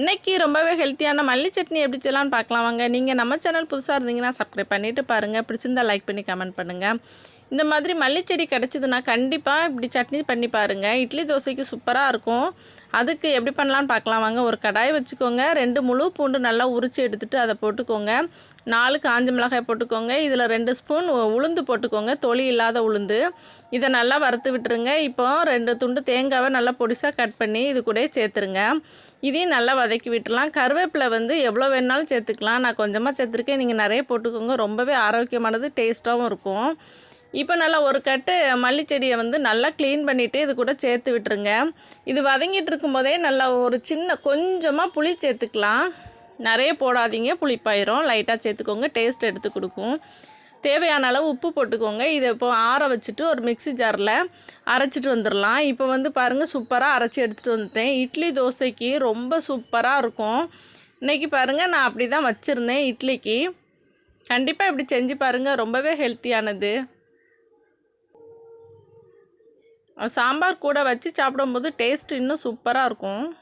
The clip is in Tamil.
இன்றைக்கி ரொம்பவே ஹெல்த்தியான மல்லி சட்னி எப்படி செய்யலாம்னு பார்க்கலாம் வாங்க. நீங்கள் நம்ம சேனல் புதுசாக இருந்தீங்கன்னா சப்ஸ்கிரைப் பண்ணிவிட்டு பாருங்கள் பிடிச்சிருந்தா லைக் பண்ணி கமெண்ட் பண்ணுங்கள் இந்த மாதிரி மல்லிச்செடி கிடச்சிதுன்னா கண்டிப்பாக இப்படி சட்னி பண்ணி பாருங்கள் இட்லி தோசைக்கு சூப்பராக இருக்கும். அதுக்கு எப்படி பண்ணலான்னு பார்க்கலாம். வாங்க ஒரு கடாய் வச்சுக்கோங்க. ரெண்டு முழு பூண்டு நல்லா உரித்து எடுத்துகிட்டு அதை போட்டுக்கோங்க. நாலு காஞ்ச மிளகாய் போட்டுக்கோங்க. இதில் ரெண்டு ஸ்பூன் உளுந்து போட்டுக்கோங்க. தொளி இல்லாத உளுந்து. இதை நல்லா வறுத்து விட்டுருங்க. இப்போ ரெண்டு துண்டு தேங்காவை நல்லா பொடிசாக கட் பண்ணி இது கூட சேர்த்துருங்க. இதையும் நல்லா வதக்கி விட்டுலாம் கருவேப்பிலை வந்து எவ்வளோ வேணாலும் சேர்த்துக்கலாம். நான் கொஞ்சமாக சேர்த்துருக்கேன். நீங்கள் நிறைய போட்டுக்கோங்க. ரொம்பவே ஆரோக்கியமானது டேஸ்ட்டாகவும் இருக்கும். இப்போ நல்லா ஒரு கட்டு மல்லிச்செடியை வந்து நல்லா க்ளீன் பண்ணிவிட்டு இது கூட சேர்த்து விட்டுருங்க. இது வதங்கிட்டு இருக்கும்போதே நல்லா ஒரு சின்ன கொஞ்சமாக புளி சேர்த்துக்கலாம். நிறைய போடாதீங்க புளிப்பாயிரும். லைட்டாக சேர்த்துக்கோங்க டேஸ்ட் எடுத்து கொடுக்கும். தேவையான அளவு உப்பு போட்டுக்கோங்க. இதை இப்போ ஆற வச்சுட்டு ஒரு மிக்ஸி ஜாரில் அரைச்சிட்டு வந்துடலாம் இப்போ வந்து பாருங்கள் சூப்பராக அரைச்சி எடுத்துகிட்டு வந்துட்டேன். இட்லி தோசைக்கு ரொம்ப சூப்பராக இருக்கும். இன்றைக்கி பாருங்கள் நான் அப்படி தான் வச்சுருந்தேன் இட்லிக்கு. கண்டிப்பாக இப்படி செஞ்சு பாருங்கள் ரொம்பவே ஹெல்த்தியானது சாம்பார் கூட வச்சு சாப்பிடும்போது டேஸ்ட் இன்னும் சூப்பராக இருக்கும்.